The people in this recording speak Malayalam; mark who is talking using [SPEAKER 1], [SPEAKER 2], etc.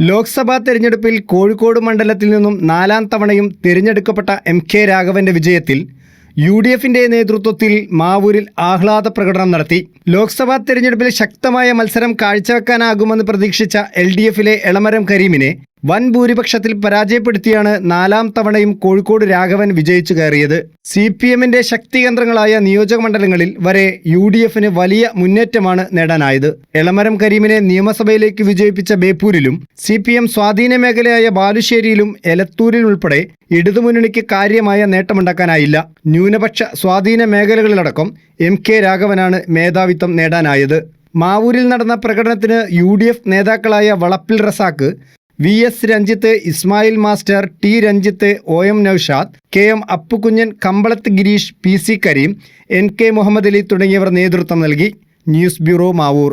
[SPEAKER 1] ലോക്സഭാ തെരഞ്ഞെടുപ്പിൽ കോഴിക്കോട് മണ്ഡലത്തിൽ നിന്നും നാലാം തവണയും തിരഞ്ഞെടുക്കപ്പെട്ട എം കെ രാഘവന്റെ വിജയത്തിൽ യു ഡി എഫിന്റെ നേതൃത്വത്തിൽ മാവൂരിൽ ആഹ്ലാദ പ്രകടനം നടത്തി. ലോക്സഭാ തെരഞ്ഞെടുപ്പിൽ ശക്തമായ മത്സരം കാഴ്ചവെക്കാനാകുമെന്ന് പ്രതീക്ഷിച്ച എൽ ഡി എഫിലെ എളമരം കരീമിനെ വൻ ഭൂരിപക്ഷത്തിൽ പരാജയപ്പെടുത്തിയാണ് നാലാം തവണയും കോഴിക്കോട് രാഘവൻ വിജയിച്ചു കയറിയത്. സി പി എമ്മിന്റെ ശക്തികേന്ദ്രങ്ങളായ നിയോജകമണ്ഡലങ്ങളിൽ വരെ യു ഡി എഫിന് വലിയ മുന്നേറ്റമാണ് നേടാനായത്. എളമരം കരീമിനെ നിയമസഭയിലേക്ക് വിജയിപ്പിച്ച ബേപ്പൂരിലും സി പി എം സ്വാധീന മേഖലയായ ബാലുശ്ശേരിയിലും എലത്തൂരിലുൾപ്പെടെ ഇടതുമുന്നണിക്ക് കാര്യമായ നേട്ടമുണ്ടാക്കാനായില്ല. ന്യൂനപക്ഷ സ്വാധീന മേഖലകളിലടക്കം എം കെ രാഘവനാണ് മേധാവിത്വം നേടാനായത്. മാവൂരിൽ നടന്ന പ്രകടനത്തിന് യു ഡി എഫ് നേതാക്കളായ Valappil Razak V S Ranjith Ismail master T Ranjith O M Noushad K M Appukunjan Kambalath Girish P C Kareem N K Muhammad Ali തുടങ്ങിയവർ നേതൃത്വം നൽകി. News bureau Mavoor.